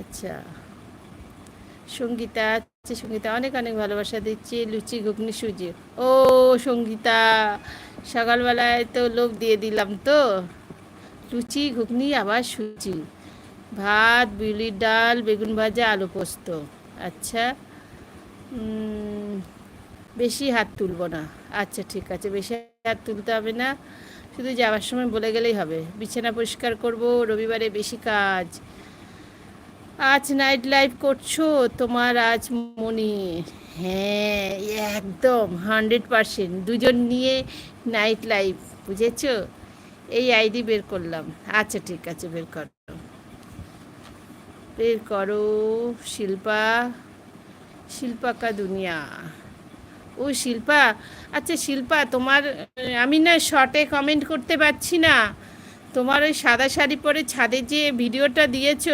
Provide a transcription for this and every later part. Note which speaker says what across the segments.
Speaker 1: আচ্ছা। সঙ্গীতা আছে সঙ্গীতা, অনেক অনেক ভালোবাসা দিচ্ছি। লুচি, ঘুগনি, সুজি। ও, সঙ্গীতা, সকালবেলায় তো লোভ দিয়ে দিলাম তো। লুচি, ঘুগনি, আবার সুজি। ভাত, বিউলির ডাল, বেগুন ভাজা, আলু পোস্ত। আচ্ছা বেশি হাত তুলবো না। আচ্ছা ঠিক আছে, বেশি হাত তুলতে হবে না। শুধু যাওয়ার সময় বলে গেলেই হবে। বিছানা পরিষ্কার করব, রবিবারে বেশি কাজ। আজ নাইট লাইভ করছ তোমার আজ মনি। হ্যাঁ একদম হান্ড্রেড পারসেন্ট দুজন নিয়ে নাইট লাইভ বুঝেছ? এই আইডি বের করলাম। আচ্ছা ঠিক আছে, বের করো। বের করো, শিল্পা। শিল্পা কা দুনিয়া। ও শিল্পা আচ্ছা শিল্পা, তোমার, আমি না শর্টে কমেন্ট করতে পারছি না। তোমার ওই সাদা শাড়ি পরে ছাদে যে ভিডিওটা দিয়েছ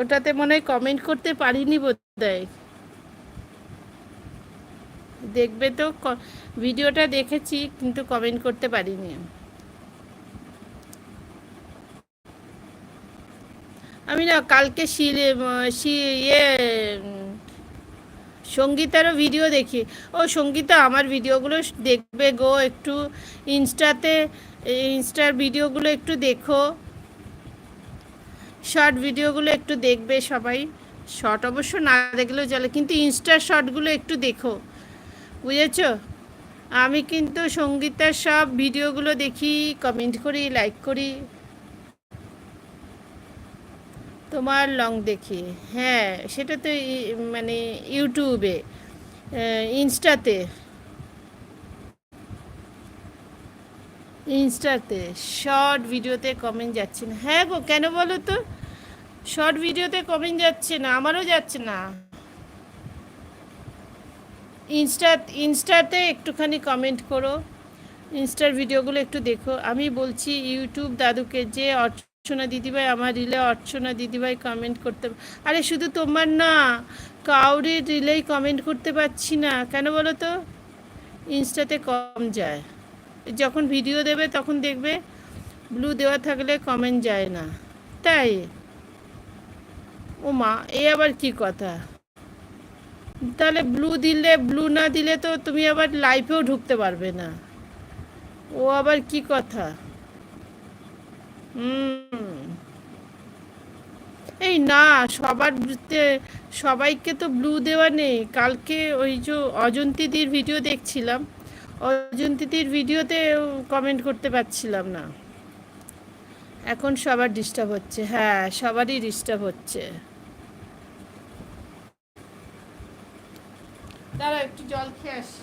Speaker 1: ওটাতে মনে হয় কমেন্ট করতে পারিনি বোধহয়। দেখবে তো ভিডিওটা দেখেছি, কিন্তু কমেন্ট করতে পারিনি। আমি না কালকে ইয়ে সঙ্গীতারও ভিডিও দেখি। ও সঙ্গীতা, আমার ভিডিওগুলো দেখবে গো, একটু ইনস্টাতে ইনস্টার ভিডিওগুলো একটু দেখো। শর্ট ভিডিওগুলো একটু দেখবে সবাই। শর্ট অবশ্য না দেখলেও চলে, কিন্তু ইনস্টার শর্টগুলো একটু দেখো। বুঝেছ? আমি কিন্তু সঙ্গীতার সব ভিডিওগুলো দেখি কমেন্ট করি লাইক করি। তোমার লং দেখি। হ্যাঁ সেটা তো মানে ইউটিউবে ইনস্টাতে ইনস্টাতে শর্ট ভিডিওতে কমেন্ট যাচ্ছে না। হ্যাঁ গো, কেন বলো তো? শর্ট ভিডিওতে কমেন্ট যাচ্ছে না, আমারও যাচ্ছে না। ইনস্টা ইনস্টাতে একটুখানি কমেন্ট করো। ইনস্টার ভিডিওগুলো একটু দেখো। আমি বলছি ইউটিউব দাদুকে যে অর্চনা দিদিভাই, আমার রিলে অর্চনা দিদিভাই কমেন্ট করতে আরে শুধু তোমার না কাউরি রিলেই কমেন্ট করতে পারছি না। কেন বলো তো? ইনস্টাতে কম যায়। যখন ভিডিও দেবে, তখন দেখবে ব্লু দেওয়া থাকলে কমেন্ট যায় না। তাই? ও মা এ আবার কি কথা? তাহলে ব্লু দিলে ব্লু না দিলে তো তুমি আবার লাইফেও ঢুকতে পারবে না। ও আবার কি কথা? হুম। এই না, সবার সবাইকে তো ব্লু দেওয়া নেই। কালকে ওই যে অজন্তীদির ভিডিও দেখছিলাম। অজন্তীদির ভিডিওতে কমেন্ট করতে পারছিলাম না। এখন সবার ডিস্টার্ব হচ্ছে। হ্যাঁ সবারই ডিস্টার্ব হচ্ছে। দাঁড়া একটু জল খেয়ে আসি।